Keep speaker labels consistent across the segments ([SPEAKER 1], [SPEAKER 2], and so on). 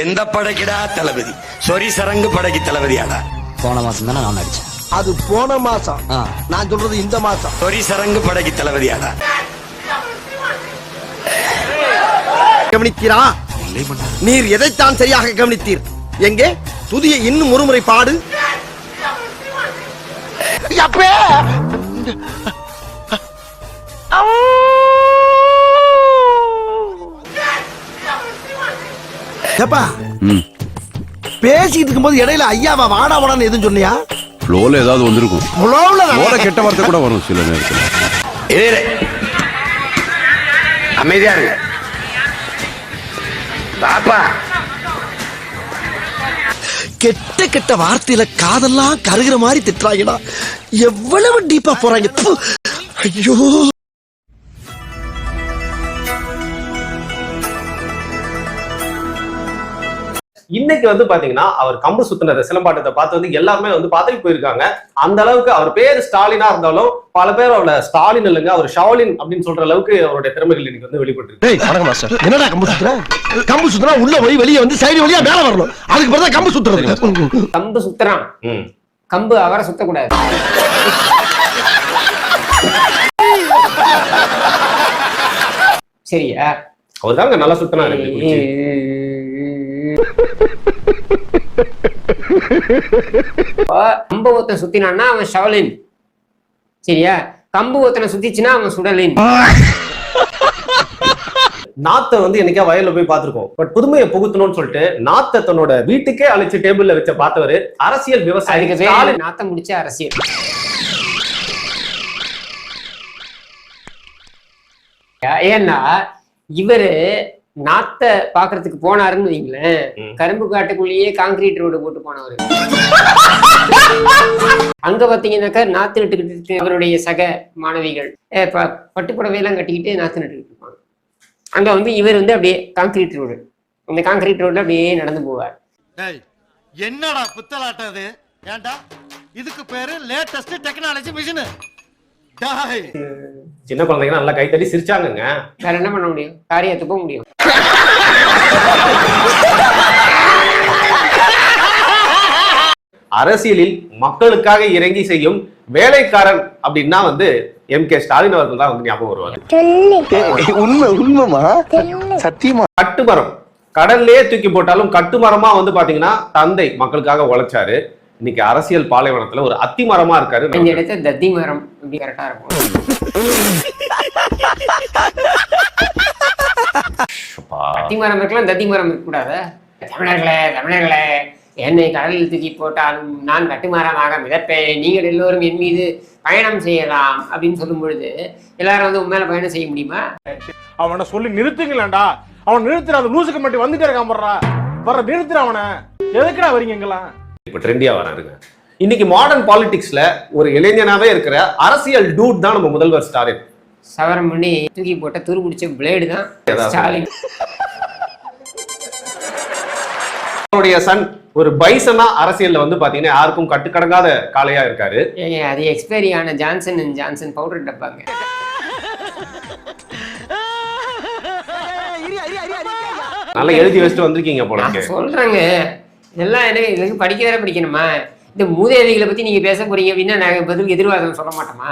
[SPEAKER 1] எந்த படைக்குடா தளபதி? சொரி சரங்கு படைக்கு தளபதியாடா.
[SPEAKER 2] போன மாசம் தானே நான் நடிச்சேன்.
[SPEAKER 3] அது போன மாசம். நான் சொல்றது இந்த மாசம்.
[SPEAKER 1] சொரி சரங்கு படைக்கு தளபதியாடா.
[SPEAKER 3] கவனித்தீரா? நீர் எதைத்தான் சரியாக கவனித்தீர்? எங்கே? துதியை இன்னும் ஒருமுறை பாடு. அப்பே! ஏப்பா. பேசிட்டு இருக்கும்போது இடையில ஐயாவா வாடா வாடான்னு எதுவும் சொன்னியா?
[SPEAKER 4] ஃப்ளோல ஏதாவது வந்திருக்கும்.
[SPEAKER 3] புலவுல
[SPEAKER 4] ஃப்ளோல கெட்ட. வார்த்தை கூட வரும் சில நேரத்தில்.
[SPEAKER 1] இரு. அமைதியா இருங்க. பாப்பா.
[SPEAKER 3] கெட்ட கெட்ட வார்த்தையில காதெல்லாம் கருகிற மாதிரி திட்டுறாங்கடா. எவ்வளவு டீப்பா போறாங்க. ஐயோ.
[SPEAKER 5] இன்னைக்கு வந்து பாத்தீங்கன்னா அவர் கம்பு சுத்தின சிலம்பாட்டத்தை பார்த்து வந்து எல்லாருமே வந்து பதவி போயிருக்காங்க. அந்த அளவுக்கு அவர் பேர் ஸ்டாலினா இருந்தாலும் பல பேர் அவளை ஸ்டாலின் இல்லைங்க அவர் ஷாலின் அப்படின்னு சொல்ற அளவுக்கு அவருடைய திறமைகள் இன்னைக்கு வந்து வெளிப்பட்டு
[SPEAKER 3] என்னடா கம்பு சுத்துற? கம்பு சுத்துறா உள்ள போய் வெளியே வந்து சைடு வழியா மேல வரணும். அதுக்கு பிறகு கம்பு சுத்துறது.
[SPEAKER 6] கம்பு சுத்துறான். கம்பு அவரை சுத்தக்கூடாது. சரியா
[SPEAKER 5] அவர் தாங்க நல்லா சுத்தினாரு.
[SPEAKER 6] கம்பு ஒருத்தன் சுத்தினான்னா அவன் ஷவலின். சரியா? கம்பு ஒருத்தனை சுத்திச்சுன்னா அவன் சுடலின்.
[SPEAKER 5] நாத்தை வந்து என்னைக்கா வயல்ல போய் பார்த்திருக்கோம். பட் புதுமையை புகுத்தணும்னு சொல்லிட்டு நாத்தை தன்னோட வீட்டுக்கே அழைச்சு டேபிள்ல வச்ச பார்த்தவரு அரசியல் விவசாயி
[SPEAKER 6] அதுக்கு
[SPEAKER 5] ஸ்டாலின்.
[SPEAKER 6] பேரு நாத்தம் முடிச்ச அரசியல். ஏன்னா இவரு நாத்த பாக்குறதுக்கு போனாருன்னு வைங்களேன். கரும்பு காட்டுக்குள்ளேயே காங்கிரீட் ரோடு போட்டு போனவரு. அங்க பாத்தீங்கன்னாக்கா நாத்து நட்டுக்கிட்டு அவருடைய சக மாணவிகள் அஹ் ப- பட்டு புடவையெல்லாம் கட்டிக்கிட்டு நாத்து நட்டுக்கிட்டு இருப்பாங்க. அங்க வந்து இவர் வந்து அப்படியே காங்கிரீட் ரோடு அந்த காங்கிரீட் ரோட்ல அப்படியே நடந்து போவார்.
[SPEAKER 7] டேய் என்னடா புத்தலாட்டம் இது ஏன்டா? இதுக்கு பேரு லேட்டஸ்ட் டெக்னாலஜி மிஷின்
[SPEAKER 5] சின்ன குழந்தைங்க நல்லா கைத்தடி சிரிச்சாங்கங்க.
[SPEAKER 6] வேற என்ன பண்ண முடியும்? காரியத்தை போக முடியும்.
[SPEAKER 5] அரசியலில் மக்களுக்காக இறங்கி செய்யும் வேலைக்காரன் அப்படின்னா வந்து எம் கே ஸ்டாலின் அவர்கள் தான் வந்து ஞாபகம் வருவார்.
[SPEAKER 3] உண்மை உண்மைமா சத்தியமா?
[SPEAKER 5] கட்டுமரம். கடல்லே தூக்கி போட்டாலும் கட்டுமரமா வந்து பாத்தீங்கன்னா தந்தை மக்களுக்காக உழைச்சாரு. இன்னைக்கு அரசியல் பாலைவனத்துல ஒரு அத்தி மரமா இருக்காரு
[SPEAKER 6] இந்த இடத்த தத்தி மரம் இப்படி கரெக்டா இருக்கும்.
[SPEAKER 5] அப்பா.
[SPEAKER 6] அத்தி மரம் இருக்கலாம் தத்தி மரம் இருக்கக்கூடாதா? தமிழர்களே தமிழர்களே என்னை கடலில் தூக்கி போட்டாலும் நான் கட்டுமரமாக மிதப்பேன். நீங்கள் எல்லோரும் என் மீது பயணம் செய்யலாம் அப்படின்னு சொல்லும் பொழுது எல்லாரும் வந்து உன் மேல பயணம் செய்ய முடியுமா?
[SPEAKER 8] அவனை சொல்லி நிறுத்துங்களேன்டா. அவன் நிறுத்துற அந்த லூசுக்கு மட்டும் வந்துட்டே இருக்கான் போடுறா. வர நிறுத்துற அவனை. எதுக்குடா வரீங்க இங்கெல்லாம்?
[SPEAKER 5] இப்ப ட்ரெண்டியா வராருங்க. இன்னைக்கு மாடர்ன் பாலிடிக்ஸ்ல ஒரு இளைஞனாவே இருக்கிற அரசியல் டூட் தான் நம்ம முதல்வர் ஸ்டாலின்.
[SPEAKER 6] சவரம் பண்ணி தூக்கி போட்ட துரு பிடிச்ச பிளேடு தான் ஸ்டாலின்.
[SPEAKER 5] அவருடைய சன் ஒரு பைசனா அரசியல்ல வந்து பாத்தீங்கன்னா யாருக்கும் கட்டுக்கடங்காத காளையா இருக்காரு.
[SPEAKER 6] அது எக்ஸ்பைரி ஆன ஜான்சன் அண்ட் ஜான்சன் பவுடர் டப்பாங்க.
[SPEAKER 5] நல்லா எழுதி வச்சுட்டு வந்திருக்கீங்க போல.
[SPEAKER 6] சொல்றேங்க. இதெல்லாம் எனக்கு இதுக்கு படிக்க வேற படிக்கணுமா? இந்த மூதேவிகளை பத்தி நீங்க பேச போறீங்க அப்படின்னா நாங்க பதிலுக்கு எதிர்வாதம் சொல்ல மாட்டோமா?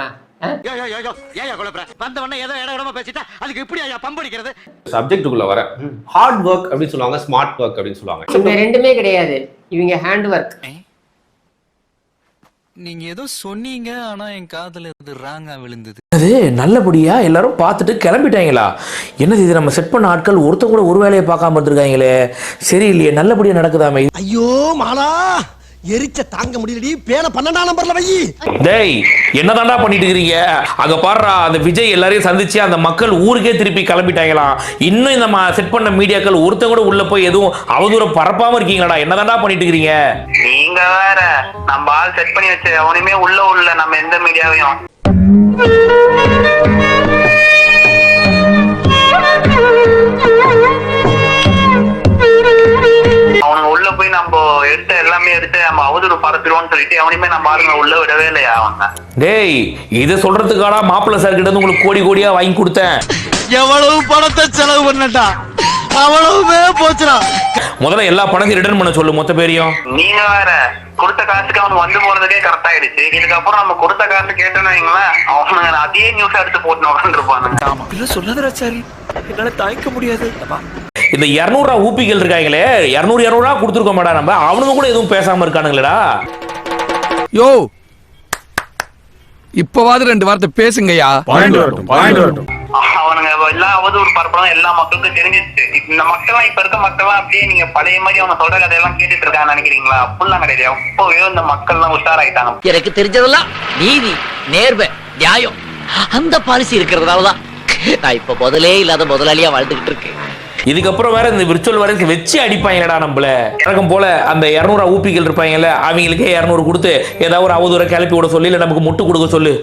[SPEAKER 5] சப்ஜெக்டுக்குள்ள வர. ஹார்ட் ஒர்க் அப்படின்னு சொல்லுவாங்க ஸ்மார்ட் ஒர்க் அப்படின்னு சொல்லுவாங்க.
[SPEAKER 6] ரெண்டுமே கிடையாது. இவங்க ஹேண்ட் ஒர்க்
[SPEAKER 9] நீங்க ஏதோ சொன்னீங்க ஆனா என் காதுல இது ராங்கா விழுந்தது.
[SPEAKER 10] அது நல்லபடியா? எல்லாரும் பார்த்துட்டு கிளம்பிட்டாங்களா? என்னது இது? நம்ம செட் பண்ண ஆட்கள் ஒருத்தர் கூட ஒரு வேலையை பார்க்காம இருந்திருக்காங்களே. சரி இல்லையே நல்லபடியா நடக்குதாமே.
[SPEAKER 3] ஐயோ மாலா! எரிச்ச தாங்க முடியலடி. பேன பன்னெண்டாம் நம்பர்ல வை.
[SPEAKER 10] டேய் என்னதான்டா பண்ணிட்டு இருக்கீங்க? அங்க பாடுறா அந்த விஜய் எல்லாரையும் சந்திச்சு அந்த மக்கள் ஊருக்கே திருப்பி கிளம்பிட்டாங்களாம் இன்னும் இந்த செட் பண்ண மீடியாக்கள் ஒருத்தன் கூட உள்ள போய் எதுவும் அவதூறம் பரப்பாம இருக்கீங்களாடா? என்னதான்டா பண்ணிட்டு இருக்கீங்க?
[SPEAKER 11] நீங்க வேற நம்ம ஆள் செட் பண்ணி வச்சு அவனுமே உள்ள உள்ள நம்ம எந்த மீடியாவையும். உள்ள போய் நம்ம எடுத்த எல்லாமே எடுத்து நம்ம அவதூறு பரப்பிடுவோம்னு சொல்லிட்டு அவனையுமே நம்ம ஆளுங்க உள்ள விடவே இல்லையா அவங்க?
[SPEAKER 10] டேய் இதை சொல்றதுக்காடா மாப்பிள்ளை சார் கிட்ட இருந்து உங்களுக்கு கோடி கோடியா வாங்கி கொடுத்தேன்.
[SPEAKER 7] எவ்வளவு பணத்தை செலவு பண்ணட்டா?
[SPEAKER 3] அவ்வளவுமே போச்சுடா.
[SPEAKER 10] முதல்ல எல்லா பணத்தையும் ரிட்டர்ன் பண்ண சொல்லு மொத்த பேரையும்.
[SPEAKER 11] நீங்க வேற கொடுத்த காசுக்கு அவன் வந்து போறதுக்கே கரெக்ட் ஆயிடுச்சு. இதுக்கப்புறம் நம்ம கொடுத்த காசு கேட்டோன்னு வைங்களேன் அவனுங்க அதே நியூஸ் எடுத்து போட்டு உட்காந்துருப்பானுங்க
[SPEAKER 10] இந்த இரநூறுவா ஊப்பிகள் இருக்காங்களே இரநூறு இரநூறுவா கொடுத்துருக்க மாட்டா நம்ம. அவனுங்க கூட எதுவும் பேசாம இருக்கானுங்களேடா.
[SPEAKER 9] யோ! இப்பவாது ரெண்டு வார்த்தை பேசுங்கய்யா.
[SPEAKER 11] அவனுங்க எல்லா அவதூறு பரப்பலாம் எல்லா மக்களுக்கும் தெரிஞ்சிச்சு இந்த மக்கள்லாம் இப்ப இருக்க மக்கள்லாம் அப்படியே நீங்க பழைய மாதிரி அவங்க சொல்ற கதையெல்லாம் கேட்டுட்டு இருக்கான்னு நினைக்கிறீங்களா? அப்படிலாம் கிடையாது. எப்பவே இந்த மக்கள்லாம் உஷாராயிட்டாங்க.
[SPEAKER 2] எனக்கு தெரிஞ்சதெல்லாம் நீதி நேர்மை நியாயம் அந்த பாலிசி இருக்கிறதுனாலதான் நான் இப்ப முதலே இல்லாத முதலாளியா வாழ்ந்துகிட்டு இருக்கேன்.
[SPEAKER 10] இதுக்கப்புறம் வேற இந்த விர்ச்சுவல் வரைக்கும் வச்சு அடிப்பாங்கடா நம்மள. வழக்கம் போல அந்த இரநூறு ஊப்பிகள் இருப்பாங்கல்ல அவங்களுக்கே இரநூறு கொடுத்து ஏதாவது ஒரு அவதூறை கிளப்பி விட சொல்லி இல்ல நமக்கு முட்டு கொடுக்க சொல்லு.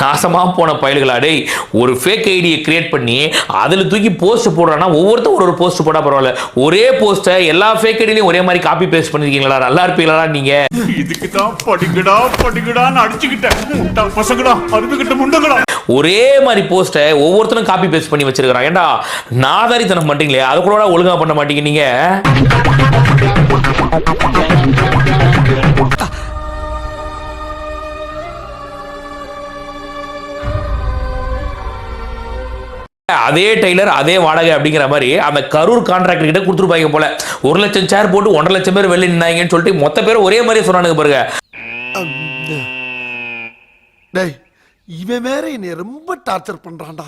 [SPEAKER 10] நாசமா போன பயல்களா டேய் ஒரு ஃபேக் ஐடியை கிரியேட் பண்ணி அதுல தூக்கி போஸ்ட் போடுறான்னா ஒவ்வொருத்தரும் ஒரு ஒரு போஸ்ட் போட்டா பரவாயில்ல. ஒரே போஸ்ட்டை எல்லா ஃபேக் ஐடியிலையும் ஒரே மாதிரி காப்பி பேஸ்ட் பண்ணிருக்கீங்களா நல்லா இருப்பீங்களா நீங்க?
[SPEAKER 8] இதுக்கு தான் படிக்கடா படிக்கடான்னு அடிச்சுக்கிட்டேன். பசங்கடா அறுத்துக்கிட்ட முண்டங்கடா.
[SPEAKER 10] ஒரே மாதிரி போஸ்ட்டை ஒவ்வொருத்தரும் காப்பி பேஸ்ட் பண்ணி வச்சிருக்கிறான். ஏன்டா நாதாரித்தனம் பண்றீங்களே அதை கூட ஒழுங்கா பண்ண மாட்டீங்க நீங்க? அதே டெய்லர் அதே வாடகை அப்படிங்கிற மாதிரி அந்த கரூர் கான்ட்ராக்டர் கிட்ட கொடுத்துருப்பாங்க போல. ஒரு லட்சம் சேர் போட்டு ஒன்றரை லட்சம் பேர் வெளில நின்னாங்கன்னு சொல்லிட்டு மொத்த பேர் ஒரே மாதிரி சொன்னானுங்க பாருங்க.
[SPEAKER 3] டேய் இவன் வேற என்னை ரொம்ப டார்ச்சர் பண்றான்டா.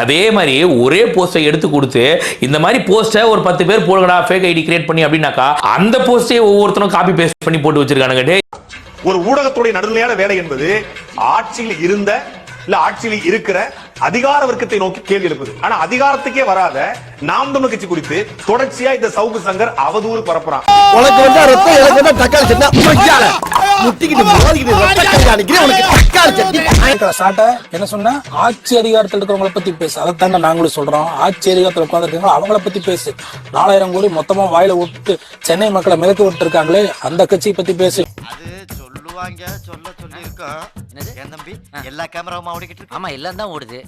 [SPEAKER 10] அதே மாதிரி ஒரே போஸ்டை எடுத்து கொடுத்து இந்த மாதிரி போஸ்டை ஒரு பத்து பேர் போடுங்கடா ஃபேக் ஐடி கிரியேட் பண்ணி அப்படின்னாக்கா அந்த போஸ்டே ஒவ்வொருத்தரும் காப்பி பேஸ்ட் பண்ணி போட்டு வச்சிருக்கானுங்க டேய்.
[SPEAKER 8] ஒரு ஊடகத்துடைய நடுநிலையான வேலை என்பது ஆட்சியில் இருந்த இல்ல ஆட்சியில் இருக்கிற அதிகார வர்க்கத்தை நோக்கி கேள்வி எழுப்புது. ஆனா அதிகாரத்துக்கே வராத நாம் தமிழ் கட்சி குறித்து தொடர்ச்சியா இந்த சவுக்கு சங்கர் அவதூறு பரப்புறான்.
[SPEAKER 3] உனக்கு வந்தா ரத்தம் எனக்கு வந்தா தக்காளி சட்னி
[SPEAKER 9] என்ன சொன்னா ஆட்சி அதிகாரத்தில் இருக்கிறவங்கள பத்தி பேசு. அதை தாங்க நாங்களும் சொல்றோம். ஆட்சி அதிகாரத்தில் உட்காந்துருக்காங்க அவங்கள பத்தி பேசு. நாலாயிரம் கோடி மொத்தமா வாயில விட்டு சென்னை மக்களை மிதக்க விட்டு இருக்காங்களே அந்த கட்சியை பத்தி பேசு.
[SPEAKER 7] சொல்லுவாங்க சொல்ல சொல்லி இருக்கோம் என் தம்பி? எல்லா கேமராவும் ஓடிக்கிட்டு இருக்கு?
[SPEAKER 2] ஆமா எல்லாம் தான் ஓடுது.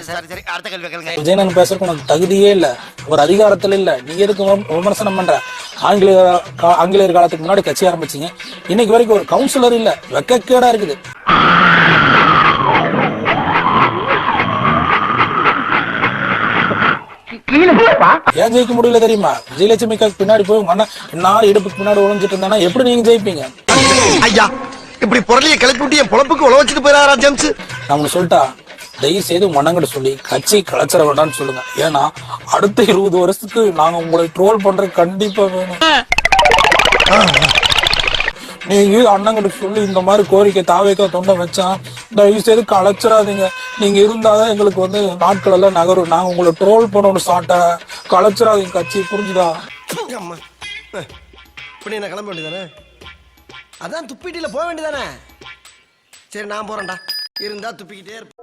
[SPEAKER 7] சரி சரி அடுத்த கேள்வி கேளுங்க.
[SPEAKER 9] விஜயனன் பேசுறதுக்கு உனக்கு தகுதியே இல்ல. ஒரு அதிகாரத்துல இல்ல. நீ எதுக்கு விம- விமர்சனம் பண்ற? ஆங்கிலேய ஆங்கிலேயர் காலத்துக்கு முன்னாடி கட்சி ஆரம்பிச்சீங்க. இன்னைக்கு வரைக்கும் ஒரு கவுன்சிலர் இல்ல. வெக்கக்கேடா இருக்குது. ஏன் ஜெயிக்க முடியல தெரியுமா? விஜயலட்சுமிக்கு பின்னாடி போய் உங்க என்ன இடுப்புக்கு பின்னாடி ஒளிஞ்சிட்டு இருந்தானா? எப்படி நீங்க ஜெயிப்பீங்க?
[SPEAKER 3] ஐயா இப்படி பொருளைய கிளப்பி விட்டு என் பொழப்புக்கு வச்சுட்டு போயிடாரா ஜேம்ஸ்?
[SPEAKER 9] நான் சொல்லிட்டா தயவு செய்து மன்னங்கிட்ட சொல்லி கட்சி கலைச்சர வேண்டாம்னு சொல்லுங்க. ஏன்னா அடுத்த இருபது வருஷத்துக்கு நாங்க உங்களை ட்ரோல் பண்றது கண்டிப்பா வேணும். நீங்க அண்ணங்கிட்ட சொல்லி இந்த மாதிரி கோரிக்கை தாவேக்கா தொண்டை வச்சா தயவு செய்து கலைச்சிடாதீங்க நீங்க இருந்தாதான் எங்களுக்கு வந்து நாட்கள் எல்லாம் நகரும். நாங்க உங்களை ட்ரோல் பண்ணணும் சாட்ட. கலைச்சிடாதீங்க கட்சி புரிஞ்சுதா?
[SPEAKER 3] அம்மா. இப்படி என்ன கிளம்ப வேண்டியதானே? அதான் துப்பிட்டில போக வேண்டியதானே? சரி நான் போறேன்டா. இருந்தா துப்பிக்கிட்டே இருப்பேன்